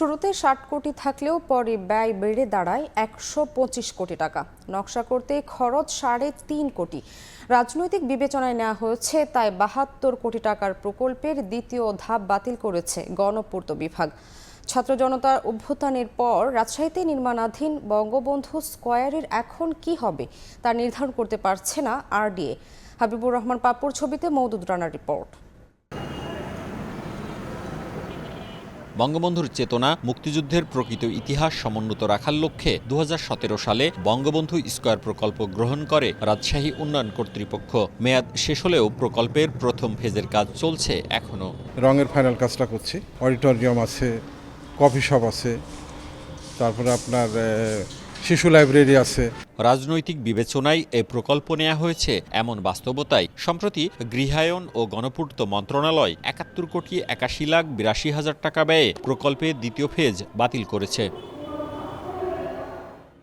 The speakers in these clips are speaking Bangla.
শুরুতে ষাট কোটি থাকলেও পরে ব্যয় বেড়ে দাঁড়ায় একশো পঁচিশ কোটি টাকা। নকশা করতে খরচ সাড়ে তিন কোটি। রাজনৈতিক বিবেচনায় নেওয়া হয়েছে, তাই বাহাত্তর কোটি টাকার প্রকল্পের দ্বিতীয় ধাপ বাতিল করেছে গণপূর্ত বিভাগ। ছাত্র জনতার অভ্যুত্থানের পর রাজশাহীতে নির্মাণাধীন বঙ্গবন্ধু স্কয়ারের এখন কি হবে, তা নির্ধারণ করতে পারছে না আরডিএ। হাবিবুর রহমান পাপুর ছবিতে মৌদুদ রানার রিপোর্ট। বঙ্গবন্ধুর চেতনা মুক্তিযুদ্ধের প্রকৃত ইতিহাস সমুন্নত রাখার লক্ষ্যে দু হাজার সতেরো সালে বঙ্গবন্ধু স্কোয়ার প্রকল্প গ্রহণ করে রাজশাহী উন্নয়ন কর্তৃপক্ষ। মেয়াদ শেষ হলেও প্রকল্পের প্রথম ফেজের কাজ চলছে এখনও রঙের ফাইনাল কাজটা করছি। অডিটোরিয়াম আছে কফি শপ আছে, তারপরে আপনার শিশু লাইব্রেরি আছে। রাজনৈতিক বিবেচনায় এ প্রকল্প নেওয়া হয়েছে এমন বাস্তবতায়। সম্প্রতি গৃহায়ন ও গণপূর্ত মন্ত্রণালয় একাত্তর কোটি একাশি লাখ বিরাশি হাজার টাকা ব্যয়ে প্রকল্পের দ্বিতীয় ফেজ বাতিল করেছে।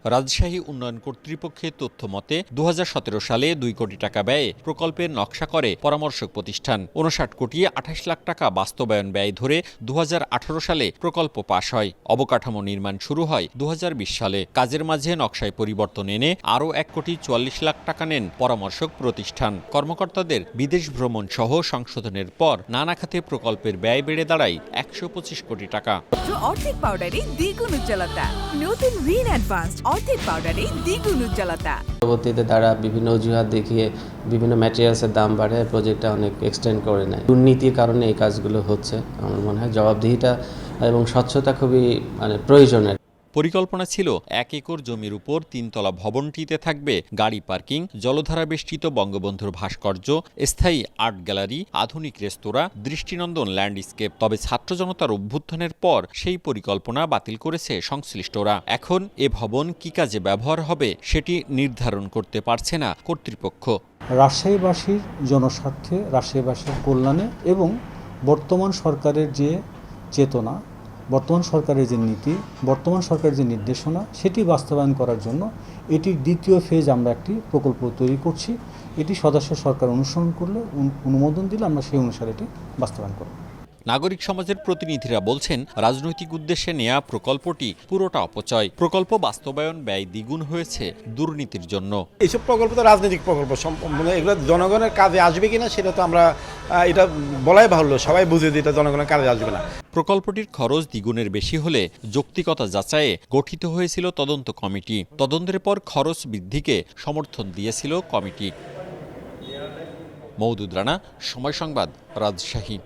রাজশাহী উন্নয়ন কর্তৃপক্ষের তথ্য মতে দু হাজার সতেরো সালে দুই কোটি টাকা ব্যয়ে প্রকল্পের নকশা করে পরামর্শক প্রতিষ্ঠান। উনষাট কোটি আঠাশ লাখ টাকা বাস্তবায়ন ব্যয় ধরে দু হাজার আঠারো সালে প্রকল্প পাশ হয়। অবকাঠামো নির্মাণ শুরু হয় দু হাজার বিশ সালে। কাজের মাঝে নকশায় পরিবর্তন এনে আরও এক কোটি চুয়াল্লিশ লাখ টাকা নেন পরামর্শক প্রতিষ্ঠান। কর্মকর্তাদের বিদেশ ভ্রমণ সহ সংশোধনের পর নানা খাতে প্রকল্পের ব্যয় বেড়ে দাঁড়ায় একশো পঁচিশ কোটি টাকা। দ্বিগুণ উজ্জ্বলতা। নতুন রিন অর্ধেক পাউডারে দ্বিগুণ উজ্জ্বলতা। পরবর্তীতে তারা বিভিন্ন অজুহাত দেখিয়ে বিভিন্ন ম্যাটেরিয়ালসের দাম বাড়ায় প্রজেক্টটা অনেক এক্সটেন্ড করে নেয়। দুর্নীতির কারণে এই কাজগুলো হচ্ছে, আমার মনে হয়। জবাবদিহিটা এবং স্বচ্ছতা খুবই মানে প্রয়োজনের। পরিকল্পনা ছিল এক একর জমির উপর তিনতলা ভবনটিতে থাকবে গাড়ি পার্কিং জলধারা বেষ্টিত বঙ্গবন্ধুর ভাস্কর্য, স্থায়ী আর্ট গ্যালারি, আধুনিক রেস্তোরাঁ, দৃষ্টিনন্দন ল্যান্ডস্কেপ। তবে ছাত্র জনতার অভ্যুত্থানের পর সেই পরিকল্পনা বাতিল করেছে সংশ্লিষ্টরা। এখন এ ভবন কি কাজে ব্যবহার হবে সেটি নির্ধারণ করতে পারছে না কর্তৃপক্ষ। রাজশাহীবাসীর জনস্বার্থে, রাজশাহীবাসীর কল্যাণে এবং বর্তমান সরকারের যে চেতনা বর্তমান সরকারের যে নীতি, বর্তমান সরকারের যে নির্দেশনা, সেটি বাস্তবায়ন করার জন্য এটির দ্বিতীয় ফেজ আমরা একটি প্রকল্প তৈরি করছি। এটি সদস্য সরকার অনুসরণ করলে, অনুমোদন দিলে আমরা সেই অনুসারে এটি বাস্তবায়ন করব। নাগরিক সমাজের প্রতিনিধিরা বলছেন রাজনৈতিক উদ্দেশ্যে নেয়া প্রকল্পটি পুরোটা অপচয়। প্রকল্প বাস্তবায়ন ব্যয় দ্বিগুণ হয়েছে দুর্নীতির জন্য। এইসব প্রকল্প তো রাজনৈতিক প্রকল্প মানে এগুলো জনগণের কাজে আসবে কিনা সেটা তো আমরা এটা বলাই বাহুল্য সবাই বুঝে যে এটা জনগণের কাজে আসবে না। প্রকল্পটির খরচ দ্বিগুণের বেশি হলে যৌক্তিকতা যাচাইয়ে গঠিত হয়েছিল তদন্ত কমিটি। তদন্তের পর খরচ বৃদ্ধিকে সমর্থন দিয়েছিল কমিটি। মৌদুদ রানা সময় সংবাদ রাজশাহী।